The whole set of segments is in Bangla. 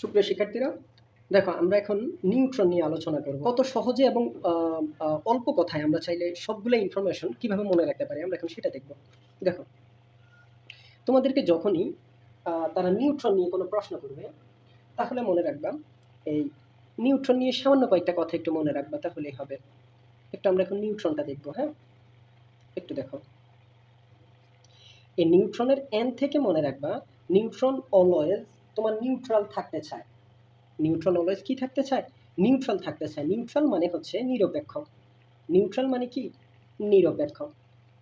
সুপ্রিয় শিক্ষার্থীরা, দেখো আমরা এখন নিউট্রন নিয়ে আলোচনা করব। কত সহজে এবং অল্প কথায় আমরা চাইলে সবগুলো ইনফরমেশন কীভাবে মনে রাখতে পারি আমরা এখন সেটা দেখব। দেখো, তোমাদেরকে যখনই তারা নিউট্রন নিয়ে কোনো প্রশ্ন করবে, তাহলে মনে রাখবা এই নিউট্রন নিয়ে সামান্য কয়েকটা কথা একটু মনে রাখবা তাহলেই হবে। একটু আমরা এখন নিউট্রনটা দেখব হ্যাঁ? একটু দেখো। এই নিউট্রনের এন থেকে মনে রাখবা নিউট্রন অলওয়েজ তোমার নিউট্রাল থাকতে চায়। নিউট্রাল অলওয়েজ কি থাকতে চায়? নিউট্রাল থাকতে চায়। নিউট্রাল মানে হচ্ছে নিরপেক্ষ। নিউট্রাল মানে কি? নিরপেক্ষ।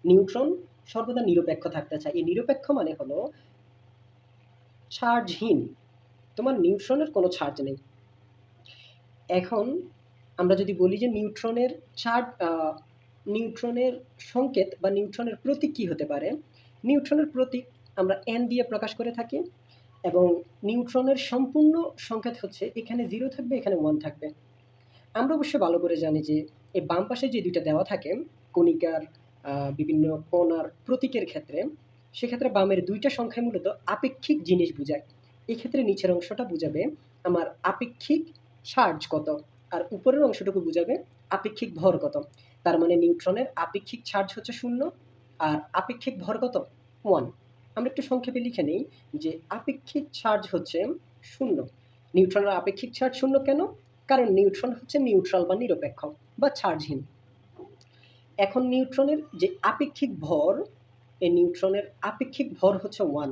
নিউট্রন সর্বদা নিরপেক্ষ থাকতে চায়। এই নিরপেক্ষ মানে হলো চার্জহীন তোমার নিউট্রনের কোনো চার্জ নেই। এখন আমরা যদি বলি যে নিউট্রনের চার্জ নিউট্রনের সংকেত বা নিউট্রনের প্রতীক কী হতে পারে? নিউট্রনের প্রতীক আমরা এন দিয়ে প্রকাশ করে থাকি। এবং নিউট্রনের সম্পূর্ণ সংকেত হচ্ছে এখানে জিরো থাকবে, এখানে ওয়ান থাকবে। আমরা অবশ্য ভালো করে জানি যে এই বাম পাশে যে দুইটা দেওয়া থাকে, কণিকার বিভিন্ন কণার প্রতীকের ক্ষেত্রে, সেক্ষেত্রে বামের দুইটা সংখ্যায় মূলত আপেক্ষিক জিনিস বোঝায়। এক্ষেত্রে ক্ষেত্রে নিচের অংশটা বোঝাবে আমার আপেক্ষিক চার্জ কত, আর উপরের অংশটুকু বোঝাবে আপেক্ষিক ভর কত। তার মানে নিউট্রনের আপেক্ষিক চার্জ হচ্ছে শূন্য, আর আপেক্ষিক ভর কত? ওয়ান আমরা একটু সংক্ষেপে লিখে নিই যে আপেক্ষিক চার্জ হচ্ছে শূন্য। নিউট্রনের আপেক্ষিক চার্জ শূন্য কেন? কারণ নিউট্রন হচ্ছে নিউট্রাল বা নিরপেক্ষ বা চার্জহীন এখন নিউট্রনের যে আপেক্ষিক ভর, এই নিউট্রনের আপেক্ষিক ভর হচ্ছে ওয়ান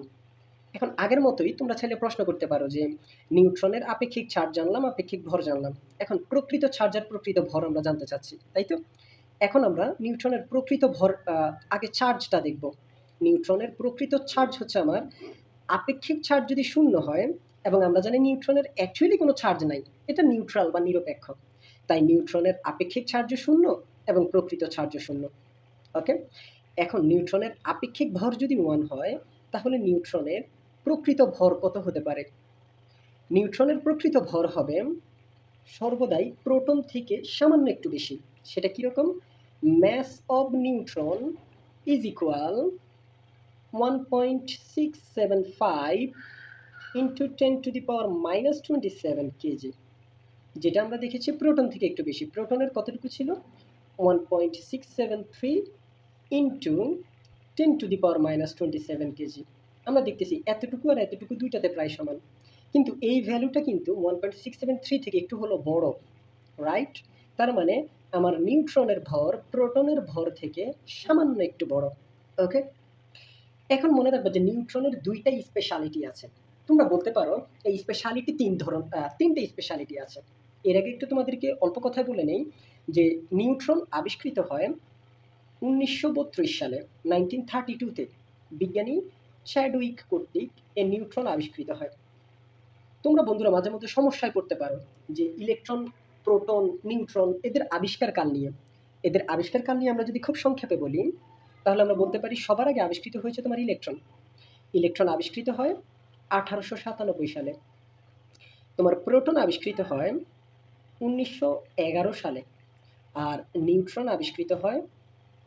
এখন আগের মতোই তোমরা চাইলে প্রশ্ন করতে পারো যে নিউট্রনের আপেক্ষিক চার্জ জানলাম, আপেক্ষিক ভর জানলাম। এখন প্রকৃত চার্জ আর প্রকৃত ভর আমরা জানতে চাচ্ছি, তাই তো? এখন আমরা নিউট্রনের প্রকৃত ভর আগে চার্জটা দেখব। নিউট্রনের প্রকৃত চার্জ হচ্ছে আমার আপেক্ষিক চার্জ যদি শূন্য হয় এবং আমরা জানি নিউট্রনের অ্যাকচুয়ালি কোনো চার্জ নাই, এটা নিউট্রাল বা নিরপেক্ষ। তাই নিউট্রনের আপেক্ষিক চার্জও শূন্য এবং প্রকৃত চার্জও শূন্য। ওকে এখন নিউট্রনের আপেক্ষিক ভর যদি ওয়ান হয়, তাহলে নিউট্রনের প্রকৃত ভর কত হতে পারে? নিউট্রনের প্রকৃত ভর হবে সর্বদাই প্রোটন থেকে সামান্য একটু বেশি। সেটা কীরকম? Mass of neutron is equal one point six seven five into ten to the power minus twenty seven kg যেটা আমরা দেখেছি প্রোটন থেকে একটু বেশি। প্রোটনের কতটুকু ছিল? One point six seven three into ten to the power minus twenty seven kg আমরা দেখতেছি এতটুকু আর এতটুকু দুইটাতে প্রায় সমান। কিন্তু এই ভ্যালুটা কিন্তু one point six seven three থেকে একটু হলো বড় রাইট তার মানে আমার নিউট্রনের ভর প্রোটনের ভর থেকে সামান্য একটু বড় ওকে এখন মনে রাখবে যে নিউট্রনের দুইটা স্পেশালিটি আছে। তোমরা বলতে পারো, এই স্পেশালিটি তিন ধরন তিনটে স্পেশালিটি আছে। এর আগে একটু তোমাদেরকে অল্প কথায় বলে নেই যে নিউট্রন আবিষ্কৃত হয় উনিশশো বত্রিশ সালে নাইনটিন থার্টি টুতে বিজ্ঞানী চ্যাডউইক কর্তৃক এই নিউট্রন আবিষ্কৃত হয়। তোমরা বন্ধুরা মাঝে মধ্যে সমস্যায় পড়তে পারো যে ইলেকট্রন, প্রোটন, নিউট্রন এদের আবিষ্কার কাল নিয়ে। এদের আবিষ্কার কাল নিয়ে আমরা যদি খুব সংক্ষেপে বলি তাহলে আমরা বলতে পারি সবার আগে আবিষ্কৃত হয়েছে তোমার ইলেকট্রন ইলেকট্রন আবিষ্কৃত হয় আঠারোশো সাতানব্বই সালে। তোমার প্রোটন আবিষ্কৃত হয় উনিশশো এগারো সালে আর নিউট্রন আবিষ্কৃত হয়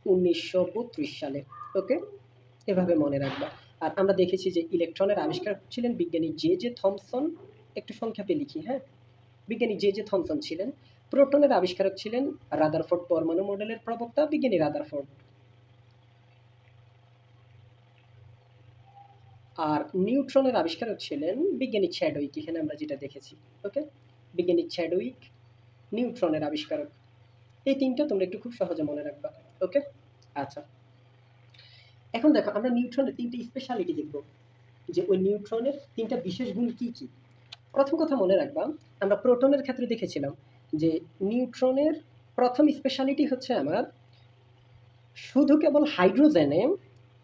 উনিশশো বত্রিশ সালে। ওকে? এভাবে মনে রাখবা। আর আমরা দেখেছি যে ইলেকট্রনের আবিষ্কার ছিলেন বিজ্ঞানী জে জে থমসন। একটু সংক্ষেপে লিখি হ্যাঁ? বিজ্ঞানী জে জে থমসন ছিলেন। প্রোটনের আবিষ্কারক ছিলেন রাদারফোর্ড পরমাণু মডেলের প্রবক্তা, বিজ্ঞানী রাদারফোর্ড। আর নিউট্রনের আবিষ্কারক ছিলেন বিজ্ঞানী চ্যাডউইক, এখানে আমরা যেটা দেখেছি, ওকে? বিজ্ঞানী চ্যাডউইক, নিউট্রনের আবিষ্কারক। এই তিনটা তোমরা একটু খুব সহজে মনে রাখবা, ওকে? আচ্ছা। এখন দেখো, আমরা নিউট্রনের তিনটে স্পেশালিটি দেখব, যে ওই নিউট্রনের তিনটা বিশেষ গুণ কি কি? প্রথম কথা মনে রাখবা, আমরা প্রোটনের ক্ষেত্রে দেখেছিলাম যে নিউট্রনের প্রথম স্পেশালিটি হচ্ছে আমার শুধু কেবল হাইড্রোজেনে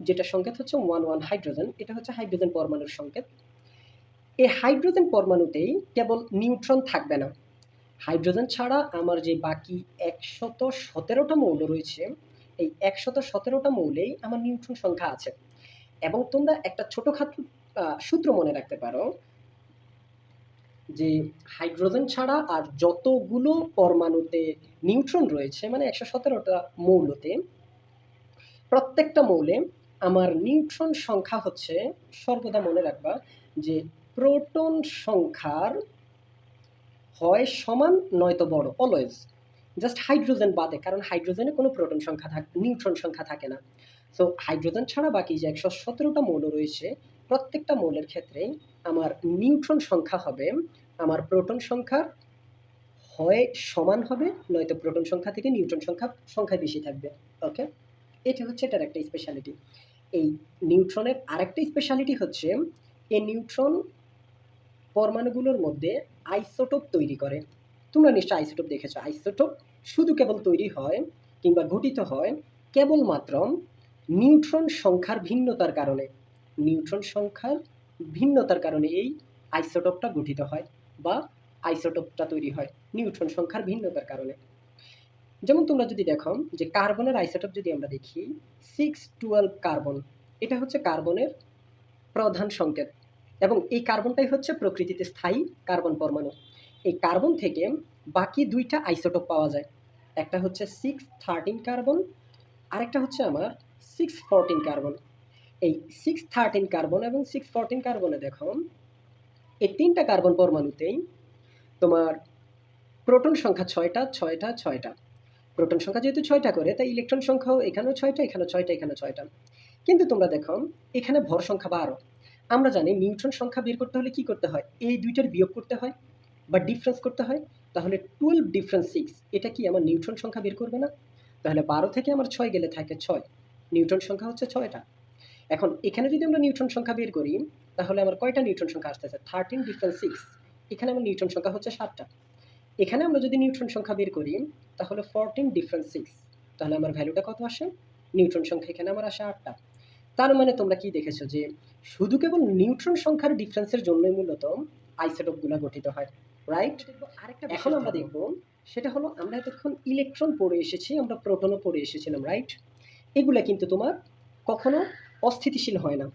যেটা সংকেত হচ্ছে ওয়ান ওয়ান হাইড্রোজেন এটা হচ্ছে হাইড্রোজেন পরমাণুর সংকেত। এই হাইড্রোজেন পরমাণুতেই কেবল নিউট্রন থাকবে না। হাইড্রোজেন ছাড়া আমার যে বাকি একশত সতেরোটা মৌল রয়েছে এই একশত সতেরোটা মৌলেই আমার নিউট্রন সংখ্যা আছে। এবং তোমরা একটা আহ, সূত্র মনে রাখতে পারো যে হাইড্রোজেন ছাড়া আর যতগুলো পরমাণুতে নিউট্রন রয়েছে মানে একশো সতেরোটা মৌলতে প্রত্যেকটা মৌলে আমার নিউট্রন সংখ্যা হচ্ছে, সর্বদা মনে রাখবা যে প্রোটন সংখ্যার হয় সমান নয়তো বড় অলওয়েজ জাস্ট হাইড্রোজেন বাদে, কারণ হাইড্রোজেনে কোনো প্রোটন সংখ্যা থাকে নিউট্রন সংখ্যা থাকে না। সো হাইড্রোজেন ছাড়া বাকি যে একশো সতেরোটা মৌল রয়েছে, প্রত্যেকটা মৌলের ক্ষেত্রেই আমার নিউট্রন সংখ্যা হবে, আমার প্রোটন সংখ্যার হয় সমান হবে, নয়তো প্রোটন সংখ্যা থেকে নিউট্রন সংখ্যা সংখ্যা বেশি থাকবে ওকে এটা হচ্ছে এটার একটা স্পেশালিটি এই নিউট্রনের আরেকটা স্পেশালিটি হচ্ছে, এই নিউট্রন পরমাণুগুলোর মধ্যে আইসোটোপ তৈরি করে। তোমরা নিশ্চয় আইসোটোপ দেখেছ। আইসোটোপ শুধু কেবল তৈরি হয় কিংবা গঠিত হয় কেবলমাত্র নিউট্রন সংখ্যার ভিন্নতার কারণে। নিউট্রন সংখ্যার ভিন্নতার কারণে এই আইসোটোপটা গঠিত হয় বা আইসোটোপটা তৈরি হয়। নিউট্রন সংখ্যার ভিন্নতার কারণে। যেমন তোমরা যদি দেখো যে কার্বনের আইসোটোপ যদি আমরা দেখি সিক্স টুয়েলভ কার্বন এটা হচ্ছে কার্বনের প্রধান সংকেত। এবং এই কার্বনটাই হচ্ছে প্রকৃতিতে স্থায়ী কার্বন পরমাণু। এই কার্বন থেকে বাকি দুইটা আইসোটোপ পাওয়া যায়। একটা হচ্ছে সিক্স থার্টিন কার্বন আরেকটা হচ্ছে আমার সিক্স ফোরটিন কার্বন এই সিক্স থার্টিন কার্বন এবং সিক্স ফোরটিন কার্বনে দেখো, এই তিনটা কার্বন পরমাণুতেই তোমার প্রোটন সংখ্যা ছয়টা ছয়টা ছয়টা। প্রোটন সংখ্যা যেহেতু ছয়টা করে, তাই ইলেকট্রন সংখ্যাও এখানেও ছয়টা এখানে ছয়টা এখানে ছয়টা। কিন্তু তোমরা দেখো, এখানে ভর সংখ্যা বারো। আমরা জানি নিউট্রন সংখ্যা বের করতে হলে কি করতে হয়? এই দুইটার বিয়োগ করতে হয় বা ডিফারেন্স করতে হয়। তাহলে টুয়েলভ ডিফারেন্স সিক্স এটা কি আমার নিউট্রন সংখ্যা বের করবে না? তাহলে বারো থেকে আমার ছয় গেলে থাকে ছয়। নিউট্রন সংখ্যা হচ্ছে ছয়টা। এখন এখানে যদি আমরা নিউট্রন সংখ্যা বের করি, তাহলে আমার কয়টা নিউট্রন সংখ্যা আসতেছে? থার্টিন ডিফারেন্স সিক্স এখানে আমার নিউট্রন সংখ্যা হচ্ছে সাতটা। এখানে আমরা যদি নিউট্রন সংখ্যা বের করি তাহলে ফোরটিন ডিফারেন্স সিক্স তাহলে আমার ভ্যালুটা কত আসে? নিউট্রন সংখ্যা এখানে আমার আসে আটটা। তার মানে তোমরা কি দেখেছ যে শুধু কেবল নিউট্রন সংখ্যার ডিফারেন্সের জন্যই মূলত আইসোটোপগুলো গঠিত হয় রাইট আরেকটা এখন আমরা দেখব সেটা হলো আমরা এতক্ষণ ইলেকট্রন পড়ে এসেছি আমরা প্রোটনও পড়ে এসেছিলাম রাইট এগুলা কিন্তু তোমার কখনো অস্থিতিশীল হয় না।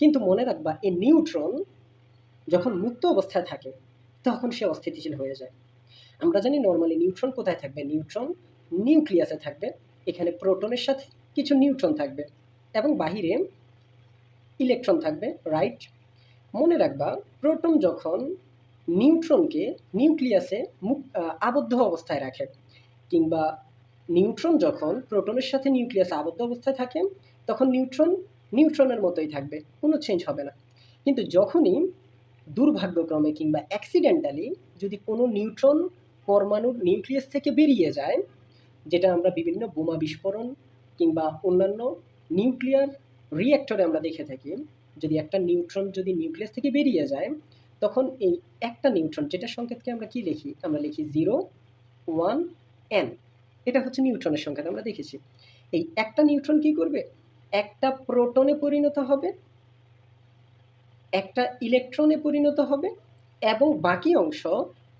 কিন্তু মনে রাখবা এই নিউট্রন যখন মুক্ত অবস্থায় থাকে তখন সে অস্থিতিশীল হয়ে যায়। আমরা জানি নর্মালি নিউট্রন কোথায় থাকবে? নিউট্রন নিউক্লিয়াসে থাকবে। এখানে প্রোটনের সাথে কিছু নিউট্রন থাকবে এবং বাহিরে ইলেকট্রন থাকবে রাইট মনে রাখবা প্রোটন যখন নিউট্রনকে নিউক্লিয়াসে আবদ্ধ অবস্থায় রাখে কিংবা নিউট্রন যখন প্রোটনের সাথে নিউক্লিয়াসে আবদ্ধ অবস্থায় থাকে, তখন নিউট্রন নিউট্রনের মতোই থাকবে। কোনো চেঞ্জ হবে না। কিন্তু যখনই দুর্ভাগ্যক্রমে কিংবা অ্যাক্সিডেন্টালি যদি কোনো নিউট্রন পরমাণুর নিউক্লিয়াস থেকে বেরিয়ে যায়, যেটা আমরা বিভিন্ন বোমা বিস্ফোরণ কিংবা অন্যান্য নিউক্লিয়ার রিঅ্যাক্টরে আমরা দেখে থাকি, যদি একটা নিউট্রন যদি নিউক্লিয়াস থেকে বেরিয়ে যায়, তখন এই একটা নিউট্রন যেটা সংকেতকে আমরা কি লিখি? আমরা লিখি জিরো ওয়ান এন এটা হচ্ছে নিউট্রনের সংকেত, আমরা দেখেছি। এই একটা নিউট্রন কি করবে? একটা প্রোটনে পরিণত হবে একটা ইলেকট্রনে পরিণত হবে এবং বাকি অংশ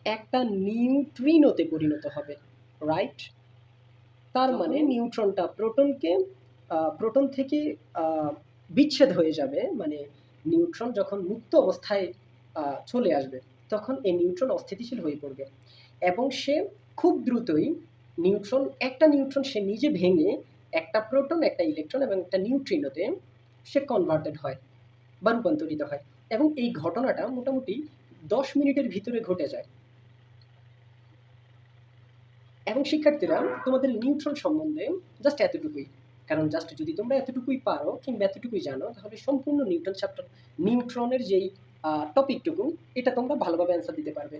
একটা নিউট্রিনোতে পরিণত হবে রাইট তার মানে নিউট্রনটা প্রোটনকে প্রোটন থেকে বিচ্ছেদ হয়ে যাবে মানে নিউট্রন যখন মুক্ত অবস্থায় চলে আসবে তখন এই নিউট্রন অস্থিতিশীল হয়ে পড়বে। এবং সে খুব দ্রুতই নিউট্রন একটা নিউট্রন সে নিজে ভেঙে একটা প্রোটন একটা ইলেকট্রন এবং একটা নিউট্রিনোতে সে কনভার্টেড হয়। বা রূপান্তরিত হয়। এবং এই ঘটনাটা মোটামুটি দশ মিনিটের ভিতরে ঘটে যায়। এবং শিক্ষার্থীরা তোমাদের নিউট্রন সম্বন্ধে জাস্ট এতটুকুই। কারণ জাস্ট যদি তোমরা এতটুকুই পারো কিংবা এতটুকুই জানো, তাহলে সম্পূর্ণ নিউট্রন চ্যাপ্টার নিউট্রনের যেই টপিকটুকু এটা তোমরা ভালোভাবে অ্যান্সার দিতে পারবে।